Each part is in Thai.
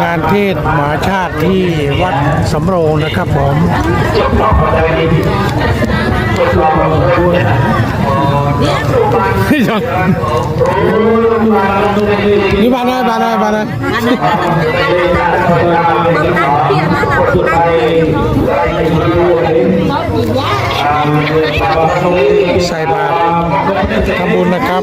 งานเทศมหาชาติที่วัดสำโรงนะครับผมนี่บ้านไหนบ้านไหนบ้านไหน ใส่บาตรทำบุญนะครับ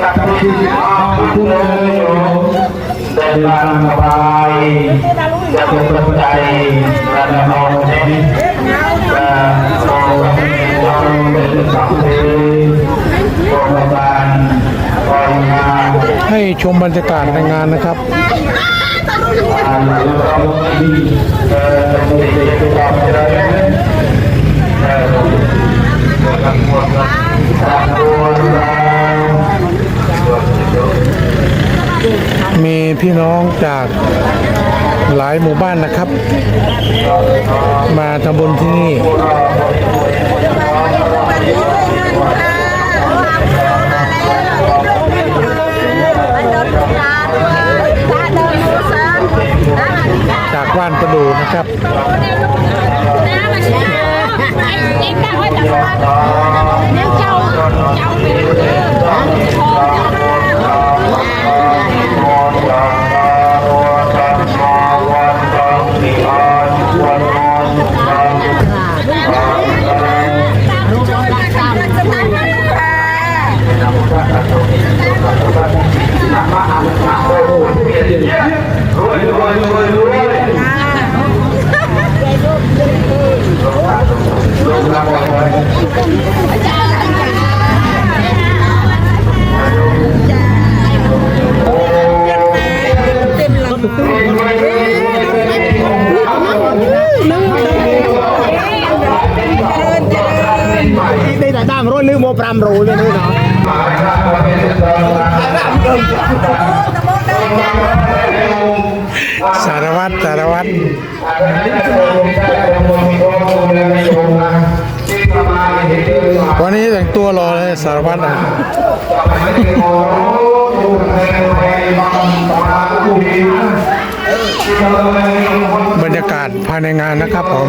จับที่อาคุณเลยเดินทางสบายจะเป็นสนใจระดับนอนเช่นจะนอนเราเป็นสัพเพโรงพยาบาลคอยงาน ให้ชมบรรยากาศในงานนะครับมีเด็กที่เราจะได้เอ่อทั้งหมดทั้งตัวเรามีพี่น้องจากหลายหมู่บ้านนะครับ มาทำบุญที่นี่ ว้านประดูนะครับ đây là đam rồi lưu một ram rồi lên đây nó สารวัตรสารวัตรวันนี้แต่งตัวรอเลยสารวัตรอะบรรยากาศภายในงานนะครับผม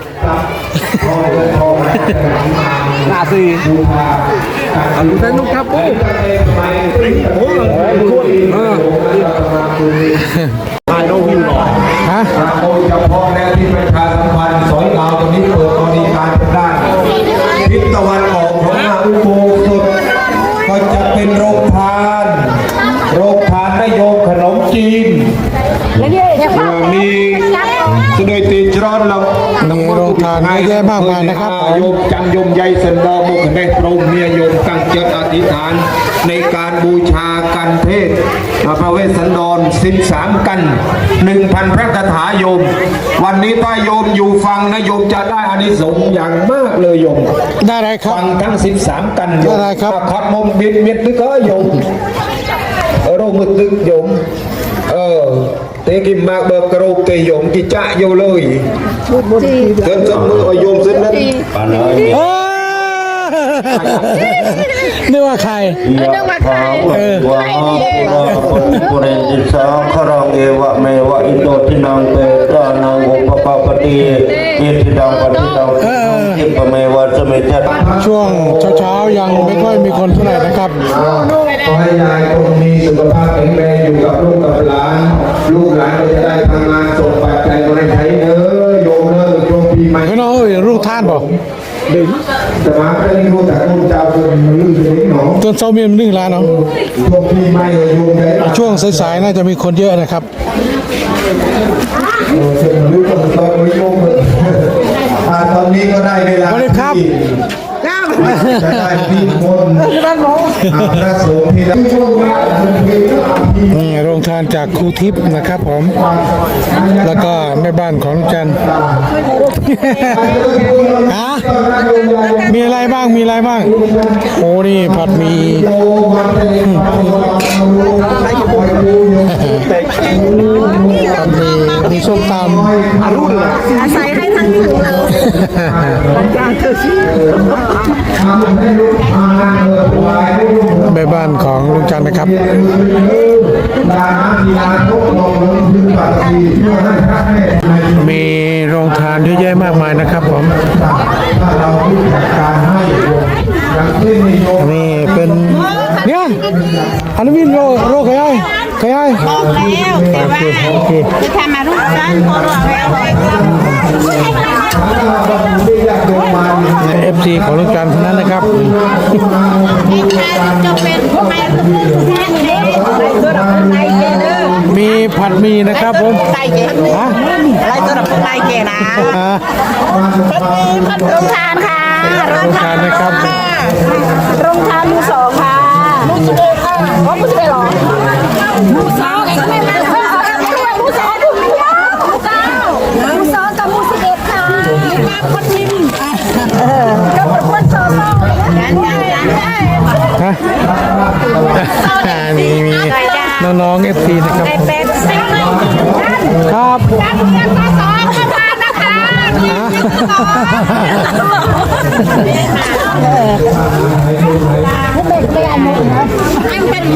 là gì anh thấy lúc thắp bố bố là hai đô hiu rồi ฮะโดยเฉพาะแนวที่ประชาสัมพันธ์สอยดาวตรงนี้เปิดบริการเป็นด้านทิศตะวันออกของนาอุโบสถก็จะเป็นโรงทาน โรงทานนโยมขนมจีนมีสุดยตีจรอนเรามีโรง ทานเยอะแยะมากมายนะครับโยมจังโยมใยสันดอมุขเนตรมเมียโยมตั้งจิตอธิษฐาน ในการบูชากันเทศพระเวสสันดรสิบสามกันหนึ่งพันพระคาถาโยม วันนี้ถ้าโยมอยู่ฟังนะโยมจะได้อานิสงส์อย่างมากเลยโยม ได้ไรครับฟังทั้งสิบสามกันโยมได้ครับขัดมมบิดมิดนึกก็โยมเออโรมึกตึกโยมเออ เตกิมมากเบิกกระโรกเตโยมกิจะโยเลยเกินจำมือเอาโยมสิ้นนั้นโอ้ นึกว่าใครเออวะปุเรนติสาครังเอวะเมวะอิโตทินังเปตานังอุปปปติอิทิดังปฏิดังทิปเมวะสมิจัตช่วงเช้าๆยังไม่ค่อยมีคนเท่าไหร่นะครับ ขอให้ยายคงมีสุขภาพแข็งแรงอยู่กับลูกกับหลาน ลูกหลานก็จะได้ทำงานส ตอนเช้ามีมันนึ่แล้วเนาะช่วงสายๆน่าจะมีคนเยอะนะครับตอนนี้ก็ได้เวลาครับจะได้พิมพ์คนพระสงฆ์ที่ได้ จากครูทิพย์นะครับผม แล้วก็แม่บ้านของลุงจันทร์ฮะมีอะไรบ้างมีอะไรบ้าง โอ้นี่ผัดหมีผัดหมีมีส้มตำอาศัยให้ทั้งถึงเลยแม่บ้านของลุงจันทร์ นะครับมีโรงทานเยอะแยะมากมายนะครับผมนี่เป็นเนี่ยอันนี้วินโรโรขยายขยายบอกแล้วแต่โอว่าเคโอเคจะทำมารูปสั้นพอรอแล้วอร่อยเอฟซีของลุงจันทร์เท่านั้นนะครับ จะเป็นไม่แค่นี้ตัวเราไก่เกเด้อ มี ผัดหมีนะครับผมไก่เกฮะอะไรตัวเราไก่เกนะอ่าโรงทานค่ะโรงทานนะครับโรงทานมือสองค่ะมือสิบเอ็ดค่ะว่ามือสิบเอ็ดหรอมือสองมือสองมือสองมือเดียวมือเก้ามือสองกับมือสิบเอ็ดค่ะมาคนทิมก็เป็นคนสองยันยันยันได้ฮะมีมีน้องๆเอฟซีนะครับผม เป็นสิ่งหนึ่ง ครับการเรียนภาษาเข้ามานะคะนี่คือ